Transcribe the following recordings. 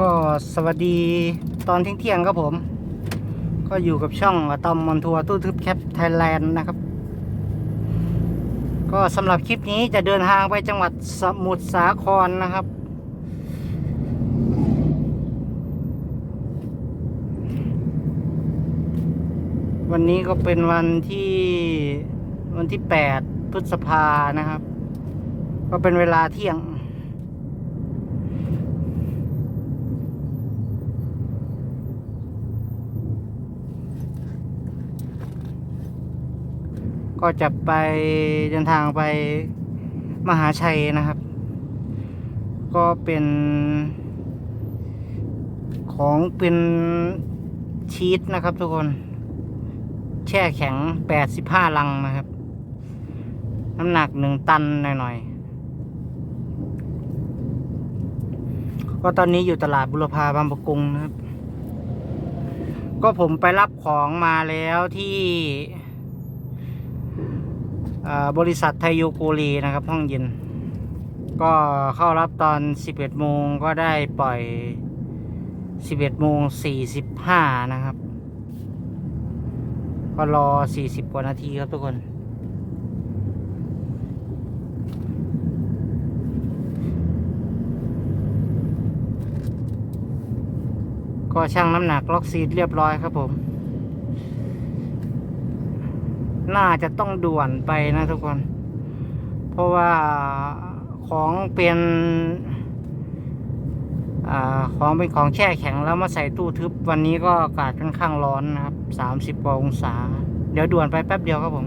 ก็สวัสดีตอนเที่ยงๆครับผม ก็อยู่กับช่องอะตอมมอนทัวร์ตู้ทึบแคปไทยแลนด์นะครับ ก็สำหรับคลิปนี้จะเดินทางไปจังหวัดสมุทรสาครนะครับ วันนี้ก็เป็นวันที่วันที่ 8 พฤษภานะครับ ก็เป็นเวลาเที่ยง ก็จะไปเดินทางไปมหาชัยนะครับ ก็เป็นของเป็นชีสนะครับทุกคน แช่แข็ง 85 ลังนะครับ น้ำหนักหนึ่งตันหน่อยๆ ก็ตอนนี้อยู่ตลาดบุรพาบางประกงนะครับ ก็ผมไปรับของมาแล้วที่ บริษัทไทยโยโกรีนะครับ ห้องเย็น ก็เข้ารับตอน 11 โมงก็ได้ปล่อย 11 โมง 45 นะครับ ก็รอ 40 กว่านาทีครับทุกคน ก็ชั่งน้ำหนักล็อกซีดเรียบร้อยครับผม น่าจะต้องด่วนไปนะทุกคน เพราะว่าของเป็นอของเป็นของแช่แข็งแล้วมาใส่ตู้ทึบวันนี้ก็อากาศค่อนข้างร้อนนะครับสามสิบกว่าองศา เดี๋ยวด่วนไปแป๊บเดียวครับผม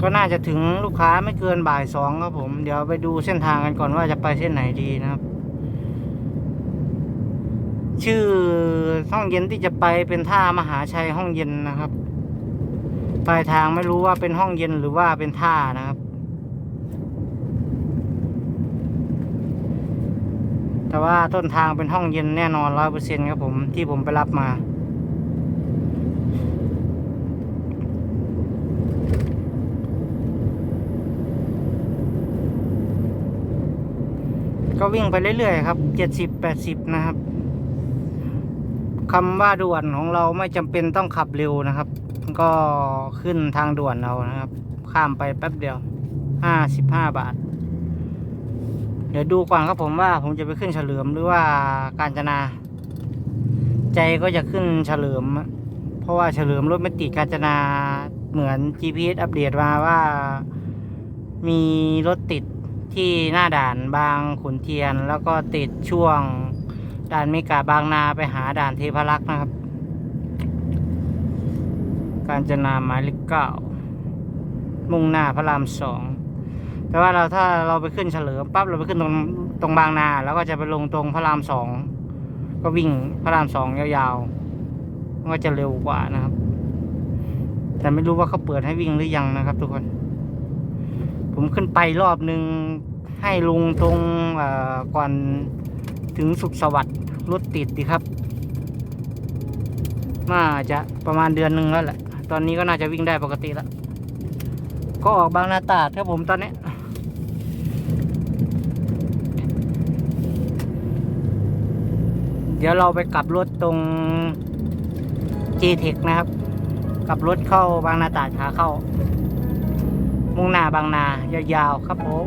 ก็น่าจะถึงลูกค้าไม่เกินบ่ายสองครับผม เดี๋ยวไปดูเส้นทางกันก่อนว่าจะไปเส้นไหนดีนะครับ ชื่อห้องเย็นที่จะไปเป็นท่ามหาชัยห้องเย็นนะครับปลายทางไม่รู้ว่าเป็นห้องเย็นหรือว่าเป็นท่านะครับ แต่ว่าต้นทางเป็นห้องเย็นแน่นอนร้อยเปอร์เซ็นครับผมที่ผมไปรับมา ก็วิ่งไปเรื่อยๆครับเจ็ดสิบแปดสิบนะครับ คำว่าด่วนของเราไม่จำเป็นต้องขับเร็วนะครับ ก็ขึ้นทางด่วนเรานะครับ ข้ามไปแป๊บเดียวห้าสิบห้าบาท เดี๋ยวดูก่อนครับผมว่าผมจะไปขึ้นเฉลิมหรือว่าการจนา ใจก็จะขึ้นเฉลิม เพราะว่าเฉลิมรถไม่ติดการจนาเหมือน GPS อัปเดตมาว่า มีรถติดที่หน้าด่านบางขุนเทียน แล้วก็ติดช่วง ด่านเมกาบางนาไปหาด่านเทพรักษ์นะครับ การจนาหมายเลขเก้ามุ่งหน้าพระรามสองแต่ว่าเราถ้าเราไปขึ้นเฉลิมปั๊บเราไปขึ้นตรงตรงบางนา แล้วก็จะไปลงตรงพระรามสองก็วิ่งพระรามสองยาวๆมันก็จะเร็วกว่านะครับ แต่ไม่รู้ว่าเขาเปิดให้วิ่งหรือยังนะครับ ทุกคน ผมขึ้นไปรอบหนึ่งให้ลงตรงอ่อก่อน ถึงสุขสวัสดิ์รถติดดีครับน่าจะประมาณเดือนหนึ่งแล้วแหละ ตอนนี้ก็น่าจะวิ่งได้ปกติแล้ว ก็ออกบางนาตาดครับผมตอนนี้เดี๋ยวเราไปกลับรถตรง g t e c h นะครับ กลับรถเข้าบางนาตาดขาเข้า มุ่งหน้าบางนายาวๆครับผม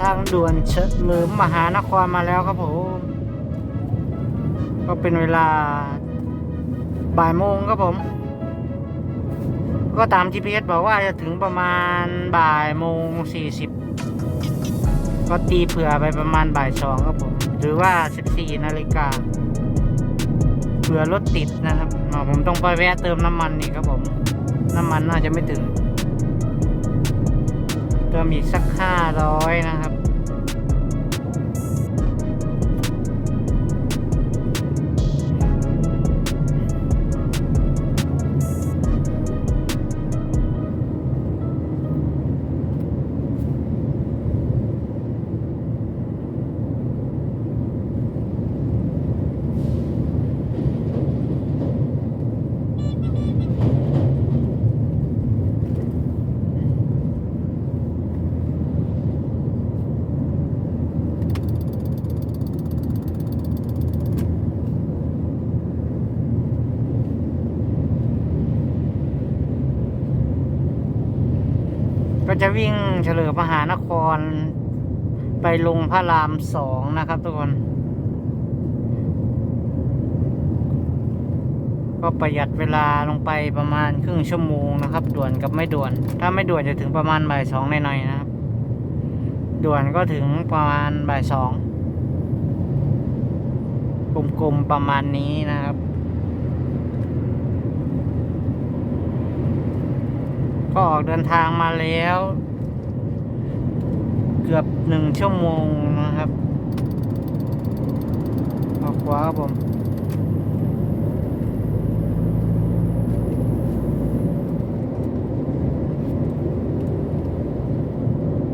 ทางด่วนเฉลิมมหานครมาแล้วครับผม ก็เป็นเวลาบ่ายโมงครับผม ก็ตาม GPS บอกว่าจะถึงประมาณบ่ายโมงสี่สิบก็ตีเผื่อไปประมาณบ่ายสองครับผม หรือว่าสิบสี่นาฬิกาเผื่อรถติดนะครับอ๋อผมต้องไปแวะเติมน้ำมันอีกครับผม น้ำมันน่าจะไม่ถึง เติมอีกสักห้าร้อยนะครับ วิ่งเฉลิมมหานคร ไปลงพระรามสองนะครับทุกคน ก็ประหยัดเวลาลงไปประมาณครึ่งชั่วโมงนะครับ ด่วนกับไม่ด่วน ถ้าไม่ด่วนจะถึงประมาณบ่ายสองหน่อยๆนะครับ ด่วนก็ถึงประมาณบ่ายสองกลมๆประมาณนี้นะครับ ก็ออกเดินทางมาแล้ว กือบหนึ่งชั่วโมงนะครับออกขวาครับผม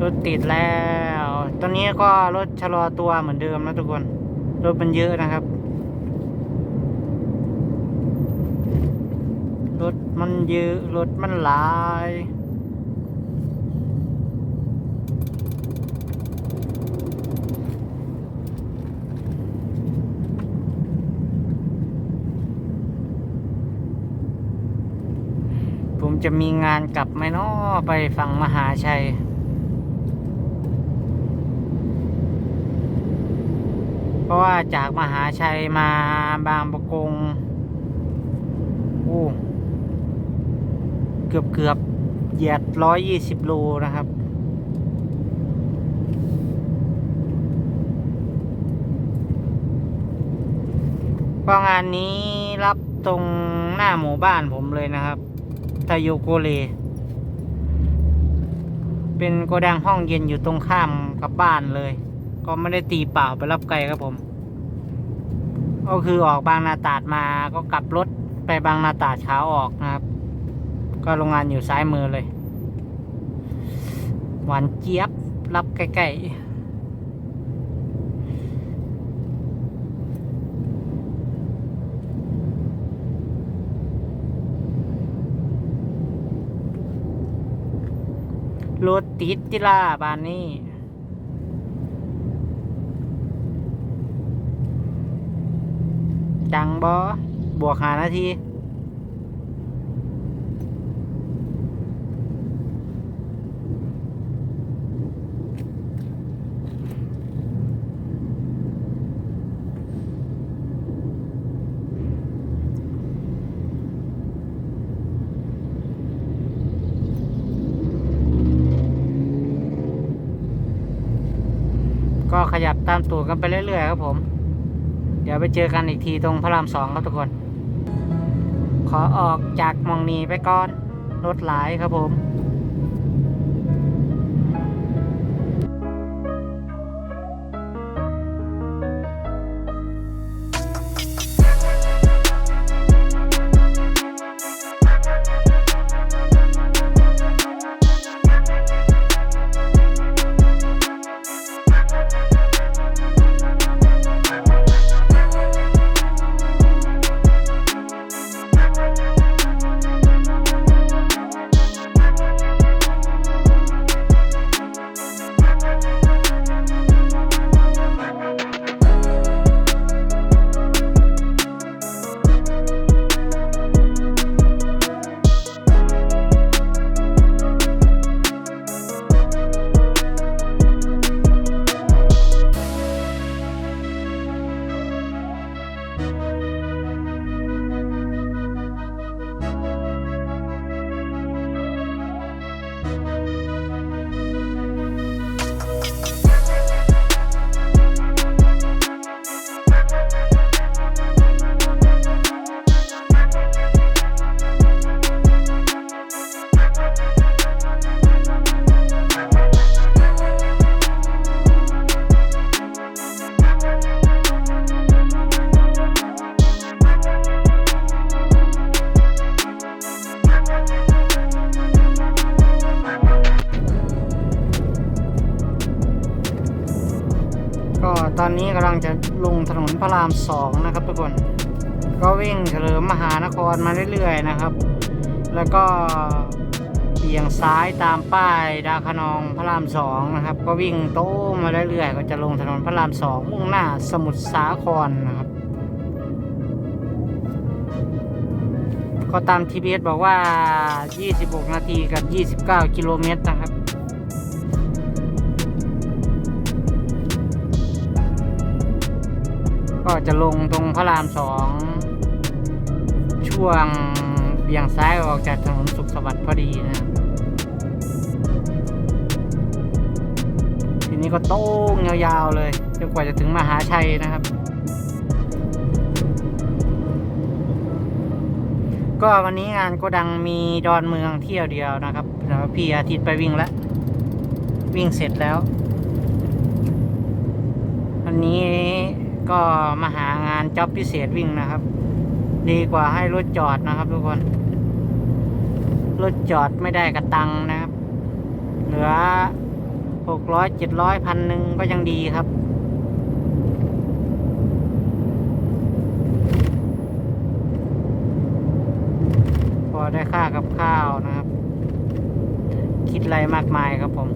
รถติดแล้ว ตอนนี้ก็รถชะลอตัวเหมือนเดิมนะทุกคน รถมันเยอะนะครับ รถมันเยอะ รถมันหลาย ผม จะมีงานกลับไหมเนาะไปฝั่งมหาชัยเพราะว่าจากมหาชัยมาบางประกงโอ้เกือบเกือบเหยียดร้อยยี่สิบโลนะครับก็งานนี้รับตรงหน้าหมู่บ้านผมเลยนะครับ ทาโยโกเล เป็นโกดังห้องเย็นอยู่ตรงข้ามกับบ้านเลย ก็ไม่ได้ตีเปล่าไปรับไกลครับผม ก็คือออกบางนาตาดมาก็กลับรถไปบางนาตาดขาออกนะครับ ก็โรงงานอยู่ซ้ายมือเลย หวานเจี๊ยบรับใกล้ๆ รถติดจิล่าบานนี้ ดังบอบวกหานาที ก็ขยับตามตูดกันไปเรื่อยๆครับผม เดี๋ยวไปเจอกันอีกทีตรงพระรามสองครับทุกคน ขอออกจากมองนีไปก่อน รถหลายครับผมามสองนะครับทุกคน ก็วิ่งเฉลิมมหานครมาเรื่อยๆนะครับ แล้วก็เบี่ยงซ้ายตามป้ายดาคะนองพระรามสองนะครับ ก็วิ่งโต้มาเรื่อยๆก็จะลงถนนพระรามสองมุ่งหน้าสมุทรสาครนะครับก็ตาม TBS บอกว่า 26 นาทีกับ 29 กิโลเมตรนะครับ ก็จะลงตรงพระรามสองช่วงเบี่ยงซ้ายออกจากถนนสุขสวัสดิ์พอดีนะทีนี้ก็โต้งยาวๆเลยจนกว่าจะถึงมหาชัยนะครับ ก็วันนี้งานโกดังมีดอนเมืองเที่ยวเดียวนะครับแล้วพี่อาทิตย์ไปวิ่งแล้ว วิ่งเสร็จแล้ว วันนี้ ก็มาหางานจ็อบพิเศษวิ่งนะครับ ดีกว่าให้รถจอดนะครับทุกคน รถจอดไม่ได้กระตังนะครับ เหลือหกร้อยเจ็ดร้อยพันหนึ่งก็ยังดีครับ พอได้ค่ากับข้าวนะครับ คิดอะไรมากมายครับผม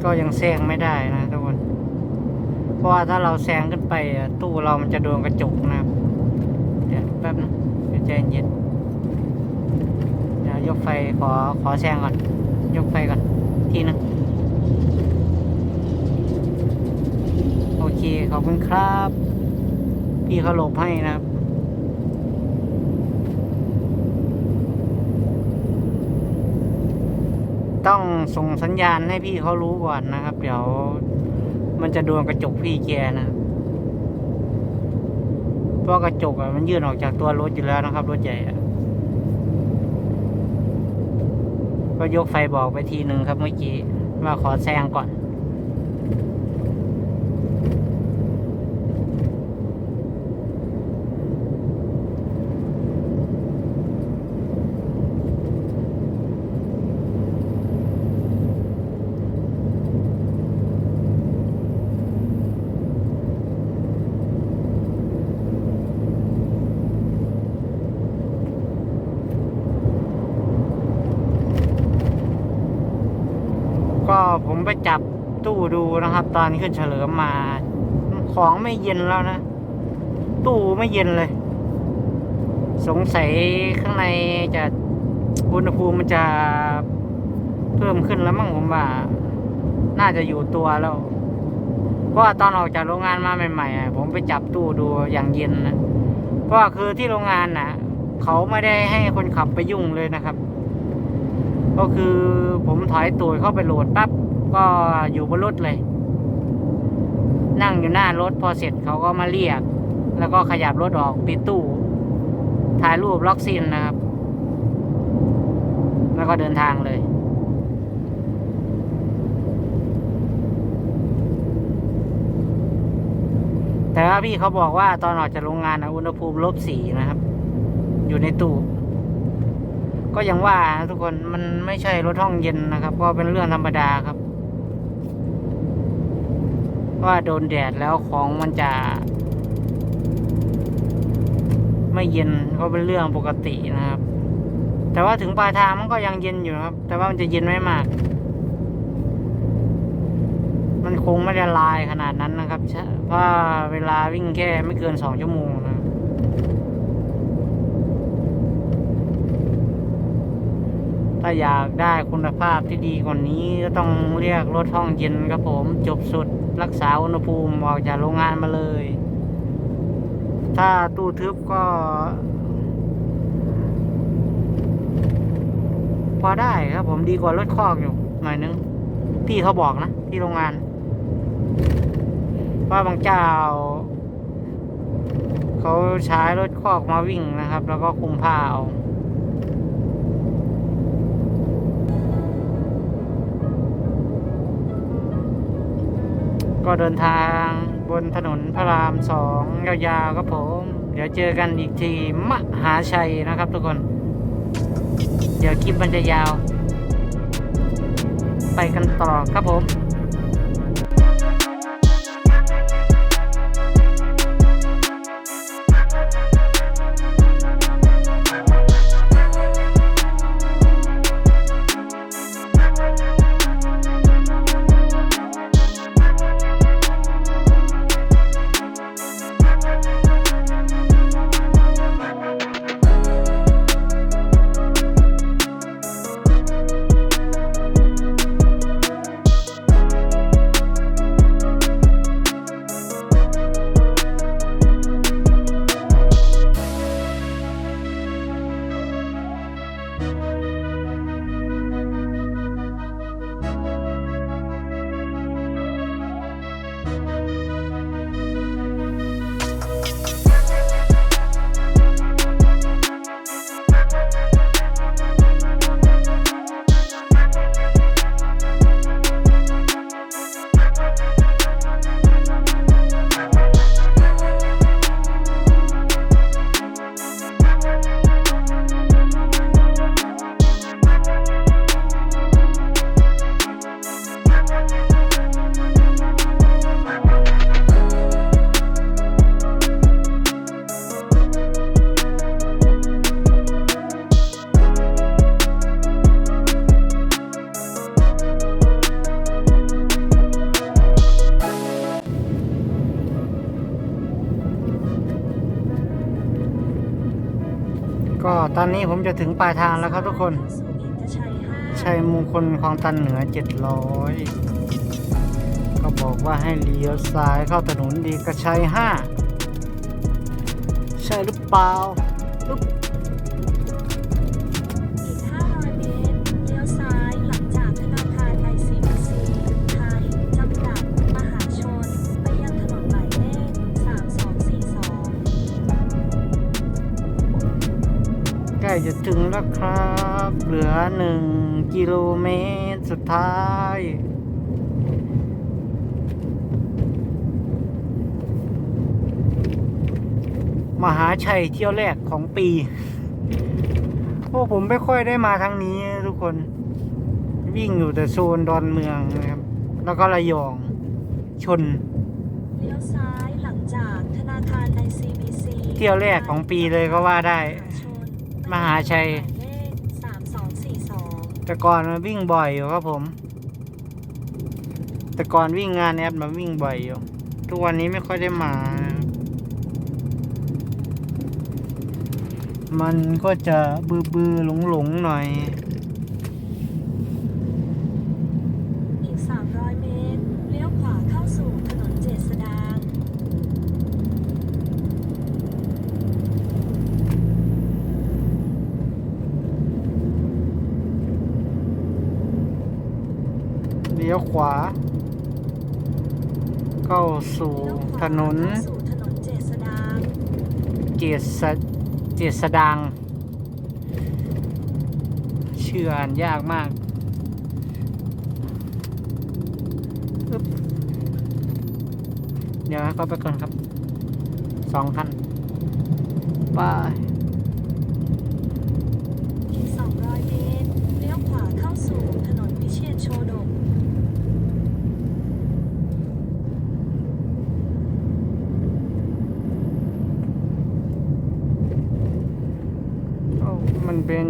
ก็ ยังแซงไม่ได้นะทุกคน เพราะว่าถ้าเราแซงขึ้นไปตู้เรามันจะโดนกระจกนะครับ เดี๋ยวแป๊บนึงเดี๋ยวใจเย็นเดี๋ยวยกไฟขอขอแซงก่อน ยกไฟก่อน ทีนึงโอเค ขอบคุณครับ พี่เขาหลบให้นะครับ ต้องส่งสัญญาณให้พี่เขารู้ก่อนนะครับ เดี๋ยวมันจะโดนกระจกพี่แกนะเพราะกระจกอะมันยื่นออกจากตัวรถอยู่แล้วนะครับ รถใหญ่ก็ยกไฟบอกไปทีหนึ่งครับเมื่อกี้ว่าขอแซงก่อน ก็ผม ไปจับตู้ดูนะครับ ตอนขึ้นเฉลิมมา ของไม่เย็นแล้วนะ ตู้ไม่เย็นเลย สงสัยข้างในจะอุณหภูมิมันจะเพิ่มขึ้นแล้วมั้งผมว่า น่าจะอยู่ตัวแล้วเพราะว่าตอนออกจากโรงงานมาใหม่ๆผมไปจับตู้ดูอย่างเย็นนะเพราะว่าคือที่โรงงานน่ะ เขาไม่ได้ให้คนขับไปยุ่งเลยนะครับ ก็คือผมถอยตูดเข้าไปโหลดปั๊บ ก็อยู่บนรถเลย นั่งอยู่หน้ารถพอเสร็จเขาก็มาเรียก แล้วก็ขยับรถออกปิดตู้ ถ่ายรูปล็อกซินนะครับ แล้วก็เดินทางเลยแต่ว่าพี่เขาบอกว่าตอนออกจากโรงงานนะอุณหภูมิลบสี่นะครับ อยู่ในตู้ ก็ยังว่านะทุกคนมันไม่ใช่รถห้องเย็นนะครับ ก็เป็นเรื่องธรรมดาครับ ว่าโดนแดดแล้วของมันจะ ไม่เย็นก็เป็นเรื่องปกตินะครับ แต่ว่าถึงปลายทางมันก็ยังเย็นอยู่ครับ แต่ว่ามันจะเย็นไม่มาก มันคงไม่ได้ลายขนาดนั้นนะครับเพราะเวลาวิ่งแค่ไม่เกินสองชั่วโมงนะครับ ถ้าอยากได้คุณภาพที่ดีกว่านี้ก็ต้องเรียกรถห้องเย็นครับผม จบสุดรักษาอุณหภูมิออกจากโรงงานมาเลย ถ้าตู้ทึบก็ พอได้ครับผมดีกว่ารถคอกอยู่หน่อยนึงพี่เขาบอกนะ ที่โรงงาน ว่าบางเจ้า เขาใช้รถคอกมาวิ่งนะครับ แล้วก็คุมผ้าเอา ก็เดินทางบนถนนพระรามสองยาวๆครับผม เดี๋ยวเจอกันอีกทีมหาชัยนะครับทุกคน เดี๋ยวคลิปมันจะยาว ไปกันต่อครับผม ก็ตอนนี้ผมจะถึงปลายทางแล้วครับทุกคน ชัยมงคลคลองตันเหนือ 700 ก็บอกว่าให้เลี้ยวซ้ายเข้าถนนดีกระชัยห้าใช่หรือเปล่า ล้จะถึงแล้วครับ เหลือหนึ่งกิโลเมตรสุดท้าย มหาชัยเที่ยวแรกของปีโอ้ผมไม่ค่อยได้มาทางนี้ทุกคน วิ่งอยู่แต่โซนดอนเมืองนะครับ แล้วก็ระยองชนเลี้ยวซ้ายหลังจากธนาคาร ICBC เที่ยวแรกของปีเลยก็ว่าได้ มหาชนมหาชัย หมายเลข3242แต่ก่อนมันวิ่งบ่อยอยู่ครับผม แต่ก่อนวิ่งงานแอดมาวิ่งบ่อยอยู่ ทุกวันนี้ไม่ค่อยได้มานะครับมันก็จะบือบือหลงหลงๆหน่อย อีก 300 เมตร เลี้ยวขวาเข้าสู่ถนนเจษดาง เลี้ยวขวา เข้าสู่ถนนเข้าสู่ถนนเจษดางเจษเจษดังชื่ออ่านยากมากเดี๋ยวให้เขาไปก่อนครับสองคันไป อีก 200 เมตร เลี้ยวขวาเข้าสู่ถนนวิเชียรโชดก โอ้ มันเป็น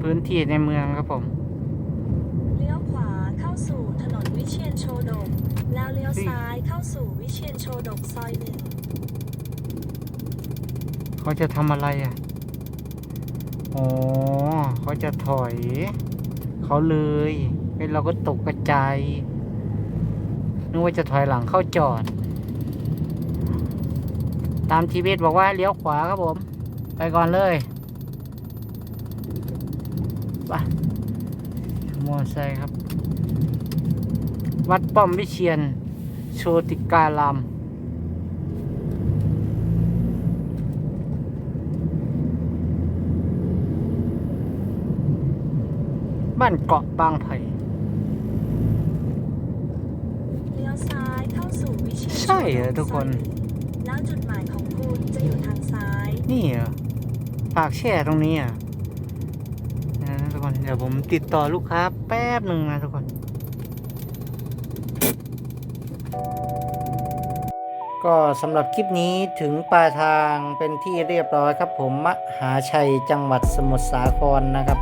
พื้นที่ในเมืองครับผม เลี้ยวขวาเข้าสู่ถนนวิเชียรโชดก แล้วเลี้ยวซ้ายเข้าสู่วิเชียรโชดกซอยหนึ่ง เขาจะทำอะไรอะ อ๋อ เขาจะถอย เขาเลยเฮ้ยเราก็ตกกระจายนึกว่าจะถอยหลังเข้าจอด ตามชีวิตบอกว่าเลี้ยวขวาครับผม ไปก่อนเลย ไปมอเตอร์ไซค์ครับ วัดป้อมวิเชียน โชติการามบ้านเกาะบางไผ่เลี้ยวซ้ายเข้าสู่วิเชียรใช่เหรอทุกคน แล้วจุดหมายของคุณจะอยู่ทางซ้าย นี่เหรอปากแช่ตรงนี้อะนะทุกคน เดี๋ยวผมติดต่อลูกค้าแป๊บหนึ่งนะทุกคนก็สำหรับคลิปนี้ถึงปลายทางเป็นที่เรียบร้อยครับ ผมมหาชัยจังหวัดสมุทรสาครนะครับ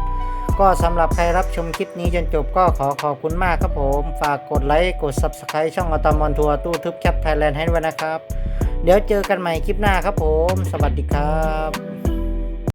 ก็สำหรับใครรับชมคลิปนี้จนจบก็ขอขอบคุณมากครับผม ฝากกดไลค์กด Subscribe ช่องอตมอนทัวร์ตู้ทึบแคปไทยแลนด์ให้ด้วยนะครับ เดี๋ยวเจอกันใหม่คลิปหน้าครับผม สวัสดีครับ